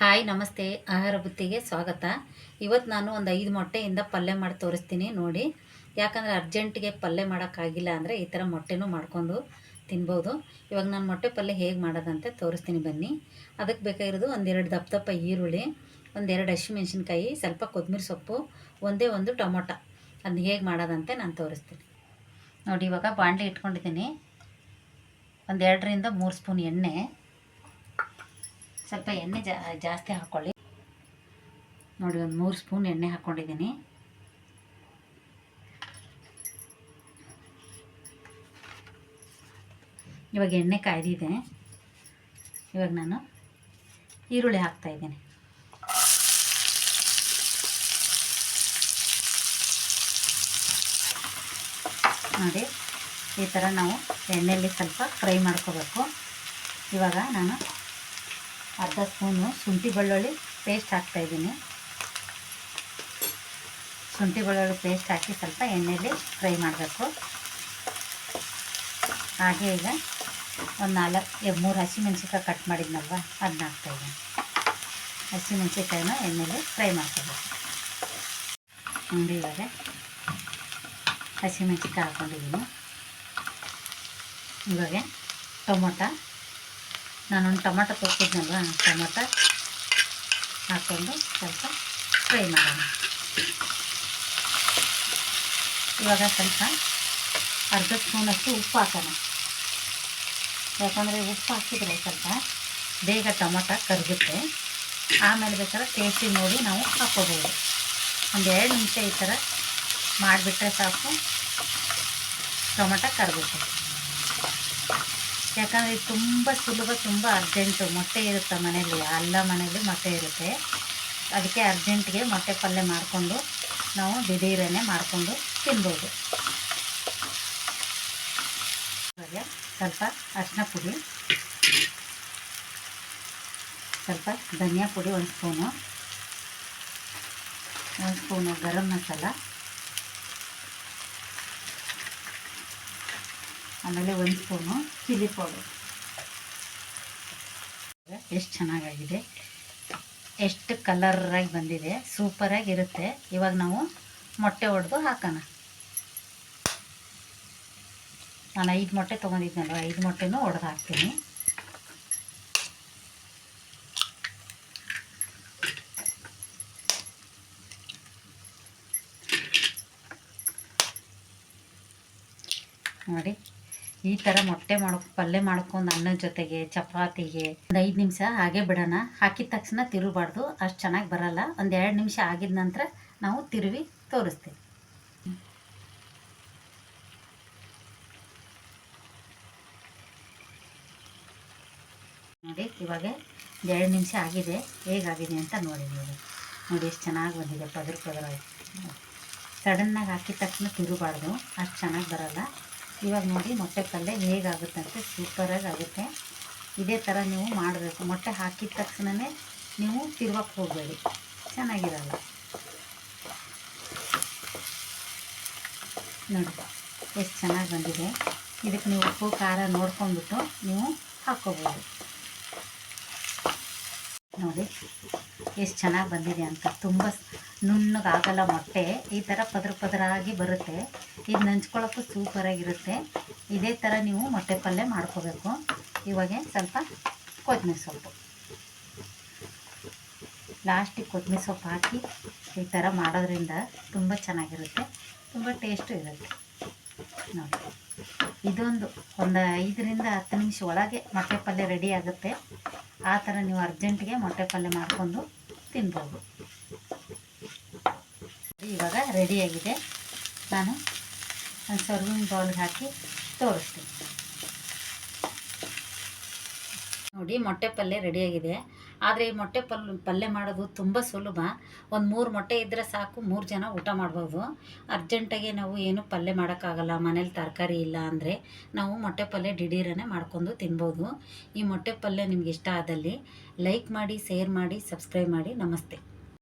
Hi, ನಮಸ್ತೆ. ಆಹಾರ ಬುತ್ತಿಗೆ ಸ್ವಾಗತ. ಇವತ್ತು ನಾನು ಒಂದು ಐದು ಮೊಟ್ಟೆಯಿಂದ ಪಲ್ಯ ಮಾಡಿ ತೋರಿಸ್ತೀನಿ ನೋಡಿ. ಯಾಕಂದರೆ ಅರ್ಜೆಂಟಿಗೆ ಪಲ್ಯ ಮಾಡೋಕ್ಕಾಗಿಲ್ಲ ಅಂದರೆ ಈ ಥರ ಮೊಟ್ಟೆನೂ ಮಾಡ್ಕೊಂಡು ತಿನ್ಬೋದು. ಇವಾಗ ನಾನು ಮೊಟ್ಟೆ ಪಲ್ಯ ಹೇಗೆ ಮಾಡೋದಂತೆ ತೋರಿಸ್ತೀನಿ ಬನ್ನಿ. ಅದಕ್ಕೆ ಬೇಕಾಗಿರೋದು ಒಂದೆರಡು ದಪ್ಪ ದಪ್ಪ ಈರುಳ್ಳಿ ಒಂದೆರಡು ಹಸಿಮೆಣ್ಸಿನ್ಕಾಯಿ ಸ್ವಲ್ಪ ಕೊತ್ತಂಬರಿ ಸೊಪ್ಪು, ಒಂದೇ ಒಂದು ಟೊಮೊಟೊ. ಅದನ್ನ ಹೇಗೆ ಮಾಡೋದಂತೆ ನಾನು ತೋರಿಸ್ತೀನಿ. ನೋಡಿ, ಇವಾಗ ಬಾಂಡ್ಲಿ ಇಟ್ಕೊಂಡಿದ್ದೀನಿ. ಒಂದೆರಡರಿಂದ ಮೂರು ಸ್ಪೂನ್ ಎಣ್ಣೆ. ಸ್ವಲ್ಪ ಎಣ್ಣೆ ಜಾಸ್ತಿ ಹಾಕ್ಕೊಳ್ಳಿ ನೋಡಿ, ಒಂದು ಮೂರು ಸ್ಪೂನ್ ಎಣ್ಣೆ ಹಾಕ್ಕೊಂಡಿದ್ದೀನಿ ಇವಾಗ ಎಣ್ಣೆ ಕಾಯ್ದಿದೆ. ಇವಾಗ ನಾನು ಈರುಳ್ಳಿ ಹಾಕ್ತಾ ಇದ್ದೀನಿ. ನೋಡಿ, ಈ ಥರ ನಾವು ಎಣ್ಣೆಯಲ್ಲಿ ಸ್ವಲ್ಪ ಫ್ರೈ ಮಾಡ್ಕೋಬೇಕು. ಇವಾಗ ನಾನು ಅರ್ಧ ಸ್ಪೂನು ಶುಂಠಿ ಬೆಳ್ಳುಳ್ಳಿ ಪೇಸ್ಟ್ ಹಾಕ್ತಾಯಿದ್ದೀನಿ ಶುಂಠಿ ಬೆಳ್ಳುಳ್ಳಿ ಪೇಸ್ಟ್ ಹಾಕಿ ಸ್ವಲ್ಪ ಎಣ್ಣೆಯಲ್ಲಿ ಫ್ರೈ ಮಾಡಬೇಕು. ಹಾಗೆ ಈಗ ಒಂದು ನಾಲ್ಕು ಮೂರು ಹಸಿಮೆಣ್ಸಿಕಾಯಿ ಕಟ್ ಮಾಡಿದ್ನಲ್ವ ಅದನ್ನ ಹಾಕ್ತಾಯಿದ್ದೀನಿ ಹಸಿಮೆಣ್ಸಿಕಾಯಿನ ಎಣ್ಣೆಯಲ್ಲಿ ಫ್ರೈ ಮಾಡ್ಕೋಬೇಕು. ನೋಡಿ ಇವಾಗ ಹಸಿಮೆಣ್ಸಿಕಾಯಿ ಹಾಕ್ಕೊಂಡಿದ್ದೀನಿ ಇವಾಗ ಟೊಮೊಟೊ ನಾನೊಂದು ಟೊಮೊಟೊ ತೊಗೊತಿದ್ನಲ್ವ ಟೊಮೊಟೊ ಹಾಕ್ಕೊಂಡು ಸ್ವಲ್ಪ ಫ್ರೈ ಮಾಡೋಣ. ಇವಾಗ ಸ್ವಲ್ಪ ಅರ್ಧ ಸ್ಪೂನಷ್ಟು ಉಪ್ಪು ಹಾಕೋಣ. ಯಾಕಂದರೆ ಉಪ್ಪು ಹಾಕಿದರೆ ಸ್ವಲ್ಪ ಬೇಗ ಟೊಮೊಟೊ ಕರಗುತ್ತೆ. ಆಮೇಲೆ ಬೇಕಾದ್ರೆ ಟೇಸ್ಟಿ ನೋಡಿ ನಾವು ಹಾಕ್ಕೋಬೋದು ಒಂದು ಎರಡು ನಿಮಿಷ ಈ ಥರ ಮಾಡಿಬಿಟ್ರೆ ಸಾಕು. ಟೊಮೊಟೊ ಕರಗುತ್ತೆ. ಯಾಕಂದರೆ ಇದು ತುಂಬ ಸುಲಭ, ತುಂಬ ಅರ್ಜೆಂಟು ಮೊಟ್ಟೆ ಇರುತ್ತೆ ಮನೆಯಲ್ಲಿ, ಅಲ್ಲ ಮನೆಯಲ್ಲಿ ಮೊಟ್ಟೆ ಇರುತ್ತೆ. ಅದಕ್ಕೆ ಅರ್ಜೆಂಟ್ಗೆ ಮೊಟ್ಟೆ ಪಲ್ಯ ಮಾಡಿಕೊಂಡು ನಾವು ಬಿದಿರನ್ನೇ ಮಾಡಿಕೊಂಡು ತಿನ್ಬೋದು. ಸ್ವಲ್ಪ ಅರಿಶಿನ ಪುಡಿ, ಸ್ವಲ್ಪ ಧನಿಯಾ ಪುಡಿ, ಒಂದು ಸ್ಪೂನು ಒಂದು ಸ್ಪೂನು ಗರಂ ಮಸಾಲ. ಆಮೇಲೆ ಒಂದು ಸ್ಪೂನು ಚಿಲ್ಲಿ ಪೌಡರ್. ಎಷ್ಟು ಚೆನ್ನಾಗಾಗಿದೆ. ಎಷ್ಟು ಕಲರಾಗಿ ಬಂದಿದೆ. ಸೂಪರಾಗಿ ಇರುತ್ತೆ ಇವಾಗ ನಾವು ಮೊಟ್ಟೆ ಹೊಡೆದು ಹಾಕೋಣ. ನಾನು ಐದು ಮೊಟ್ಟೆ ತೊಗೊಂಡಿದ್ನಲ್ವ ಐದು ಮೊಟ್ಟೆನೂ ಹೊಡೆದು ಹಾಕ್ತೀನಿ. ನೋಡಿ. ಈ ಥರ ಮೊಟ್ಟೆ ಮಾಡೋ ಪಲ್ಯ ಮಾಡ್ಕೊಂಡು ಅನ್ನದ ಜೊತೆಗೆ, ಚಪಾತಿಗೆ ಒಂದು ಐದು ನಿಮಿಷ ಹಾಗೆ ಬಿಡೋಣ. ಹಾಕಿದ ತಕ್ಷಣ ತಿರುಬಾರ್ದು ಅಷ್ಟು ಚೆನ್ನಾಗಿ ಬರಲ್ಲ. ಒಂದು ಎರಡು ನಿಮಿಷ ಆಗಿದ ನಂತರ ನಾವು ತಿರುವಿ ತೋರಿಸ್ತೀವಿ. ನೋಡಿ, ಇವಾಗ ಎರಡು ನಿಮಿಷ ಆಗಿದೆ. ಹೇಗಾಗಿದೆ ಅಂತ ನೋಡಿ ನೋಡಿ ನೋಡಿ, ಎಷ್ಟು ಚೆನ್ನಾಗಿ ಬಂದಿದೆ. ಪದರ ಪದರಾಗಿ ಸಡನ್ನಾಗಿ ಹಾಕಿದ ತಕ್ಷಣ ತಿರುಗಬಾರ್ದು. ಅಷ್ಟು ಚೆನ್ನಾಗಿ ಬರಲ್ಲ. ಇವಾಗ ನೋಡಿ ಮೊಟ್ಟೆ ಪಲ್ಯ ಅಂತ ಸೂಪರಾಗಿ ಆಗುತ್ತೆ ಇದೇ ಥರ ನೀವು ಮಾಡಬೇಕು. ಮೊಟ್ಟೆ ಹಾಕಿದ ತಕ್ಷಣವೇ ನೀವು ತಿರುವಕ್ಕೆ ಹೋಗಬೇಡಿ. ಚೆನ್ನಾಗಿರಲ್ಲ. ನೋಡಿ, ಎಷ್ಟು ಚೆನ್ನಾಗಿ ಬಂದಿದೆ. ಇದಕ್ಕೆ ನೀವು ಉಪ್ಪು, ಖಾರ ನೋಡ್ಕೊಂಡ್ಬಿಟ್ಟು ನೀವು ಹಾಕ್ಕೋಬೋದು ನೋಡಿ, ಎಷ್ಟು ಚೆನ್ನಾಗಿ ಬಂದಿದೆ ಅಂತ ತುಂಬ ನುಣ್ಣಗಾಗಲ್ಲ ಮೊಟ್ಟೆ. ಈ ಥರ ಪದ್ರ ಪದರಾಗಿ ಬರುತ್ತೆ. ಇದು ನಂಚ್ಕೊಳ್ಳೋಕ್ಕೂ ಸೂಪರಾಗಿರುತ್ತೆ ಇದೇ ಥರ ನೀವು ಮೊಟ್ಟೆ ಪಲ್ಯ ಮಾಡ್ಕೋಬೇಕು. ಇವಾಗ ಸ್ವಲ್ಪ ಕೊತ್ತಂಬರಿ ಸೊಪ್ಪು. ಲಾಸ್ಟಿಗೆ ಕೊತ್ತಂಬರಿ ಸೊಪ್ಪು ಹಾಕಿ ಈ ಥರ ಮಾಡೋದ್ರಿಂದ ತುಂಬ ಚೆನ್ನಾಗಿರುತ್ತೆ. ತುಂಬ ಟೇಸ್ಟು ಇರುತ್ತೆ. ನೋಡಿ. ಇದೊಂದು ಒಂದು ಐದರಿಂದ ಹತ್ತು ನಿಮಿಷ ಒಳಗೆ ಮೊಟ್ಟೆ ಪಲ್ಯ ರೆಡಿ ಆಗುತ್ತೆ. ಆ ಥರ ನೀವು ಅರ್ಜೆಂಟಿಗೆ ಮೊಟ್ಟೆ ಪಲ್ಯ ಮಾಡಿಕೊಂಡು ತಿನ್ಬೋದು. ಇವಾಗ ರೆಡಿಯಾಗಿದೆ ನಾನು ಸರ್ವಿಂಗ್ ಬೌಲ್ಗೆ ಹಾಕಿ ತೋರಿಸ್ತೀನಿ. ನೋಡಿ, ಮೊಟ್ಟೆ ಪಲ್ಯ ರೆಡಿಯಾಗಿದೆ ಆದರೆ ಈ ಮೊಟ್ಟೆ ಪಲ್, ಪಲ್ಯ ಮಾಡೋದು ತುಂಬ ಸುಲಭ. ಒಂದು ಮೂರು ಮೊಟ್ಟೆ ಇದ್ದರೆ ಸಾಕು, ಮೂರು ಜನ ಊಟ ಮಾಡ್ಬೋದು. ಅರ್ಜೆಂಟಾಗಿ ನಾವು ಏನು ಪಲ್ಯ ಮಾಡೋಕ್ಕಾಗಲ್ಲ, ಮನೇಲಿ ತರಕಾರಿ ಇಲ್ಲ ಅಂದರೆ ನಾವು ಮೊಟ್ಟೆ ಪಲ್ಯ ದಿಢೀರನೆ ಮಾಡ್ಕೊಂಡು ತಿನ್ಬೋದು. ಈ ಮೊಟ್ಟೆ ಪಲ್ಯ ನಿಮ್ಗೆ ಇಷ್ಟ ಆದಲ್ಲಿ ಲೈಕ್ ಮಾಡಿ, ಶೇರ್ ಮಾಡಿ, ಸಬ್ಸ್ಕ್ರೈಬ್ ಮಾಡಿ. ನಮಸ್ತೆ.